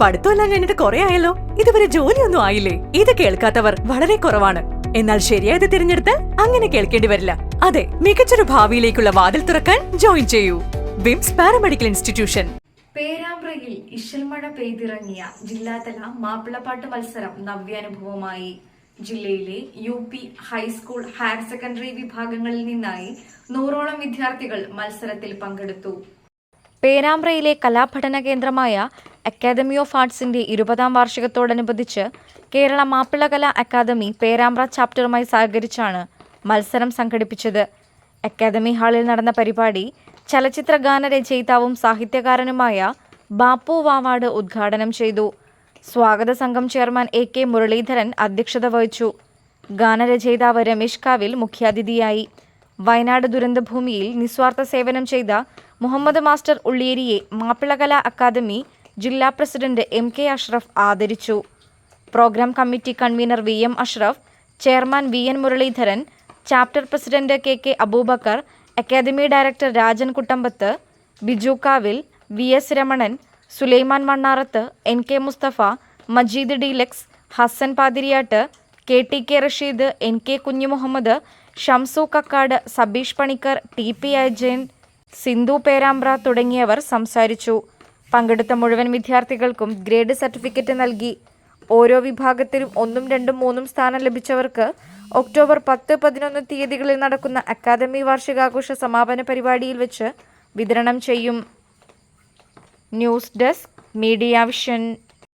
പഠിത്തമെല്ലാം കഴിഞ്ഞിട്ട് കുറെ ആയല്ലോ. ഇതുവരെ ജോലിയൊന്നും ആയില്ലേ? ഇത് കേൾക്കാത്തവർ വളരെ കുറവാണ്. എന്നാൽ ശരിയായത് തിരഞ്ഞെടുത്ത് അങ്ങനെ കേൾക്കേണ്ടി വരില്ല. അതെ മികച്ചൊരു ഭാവിയിലേക്കുള്ള വാതിൽ തുറക്കാൻ ജോയിൻ ചെയ്യൂ. Vims paramedical institution. പേരാമ്പ്രയിൽ ഇഷൽമഴ പെയ്തിറങ്ങിയ ജില്ലാതല മാപ്പിളപ്പാട്ട് മത്സരം നവ്യാനുഭവമായി. ജില്ലയിലെ U P high school higher secondary വിഭാഗങ്ങളിൽ നിന്നായി നൂറോളം വിദ്യാർത്ഥികൾ മത്സരത്തിൽ പങ്കെടുത്തു. പേരാമ്പ്രയിലെ കലാപഠന കേന്ദ്രമായ അക്കാദമി ഓഫ് ആർട്സിന്റെ ഇരുപതാം വാർഷികത്തോടനുബന്ധിച്ച് കേരള മാപ്പിളകല അക്കാദമി പേരാമ്പ്ര ചാപ്റ്ററുമായി സഹകരിച്ചാണ് മത്സരം സംഘടിപ്പിച്ചത്. അക്കാദമി ഹാളിൽ നടന്ന പരിപാടി ചലച്ചിത്ര ഗാനരചയിതാവും സാഹിത്യകാരനുമായ ബാപ്പു വാവാട് ഉദ്ഘാടനം ചെയ്തു. സ്വാഗത സംഘം ചെയർമാൻ എ കെ മുരളീധരൻ അധ്യക്ഷത വഹിച്ചു. ഗാനരചയിതാവ് രമേശ് കാവിൽ മുഖ്യാതിഥിയായി. വയനാട് ദുരന്തഭൂമിയിൽ നിസ്വാർത്ഥ സേവനം ചെയ്ത മുഹമ്മദ് മാസ്റ്റർ ഉള്ളിയേരിയെ മാപ്പിളകല അക്കാദമി ജില്ലാ പ്രസിഡന്റ് എം കെ അഷ്റഫ് ആദരിച്ചു. Programme committee convener V M Ashraf chairman V N Muraleedharan chapter president K K Abubakar academy director Rajan Kuttambath Biju Kavil V S Ramanan Sulaiman Mannarath N K Mustafa Majeed deluxe Hasan Pathiriyat K T K Rasheed N K Kunjumuhammad Shamsu Kakkad Sabeesh Panicker T P Ajayan Sindhu Perambra തുടങ്ങിയവർ സംസാരിച്ചു. പങ്കെടുത്ത മുഴുവൻ വിദ്യാർത്ഥികൾക്കും grade certificate നൽകി. ഓരോ വിഭാഗത്തിലും ഒന്നും രണ്ടും മൂന്നും സ്ഥാനം ലഭിച്ചവർക്ക് ഒക്ടോബർ പത്ത് പതിനൊന്ന് തീയതികളിൽ നടക്കുന്ന അക്കാദമി വാർഷികാഘോഷ സമാപന പരിപാടിയിൽ വെച്ച് വിതരണം ചെയ്യും. News desk media vision.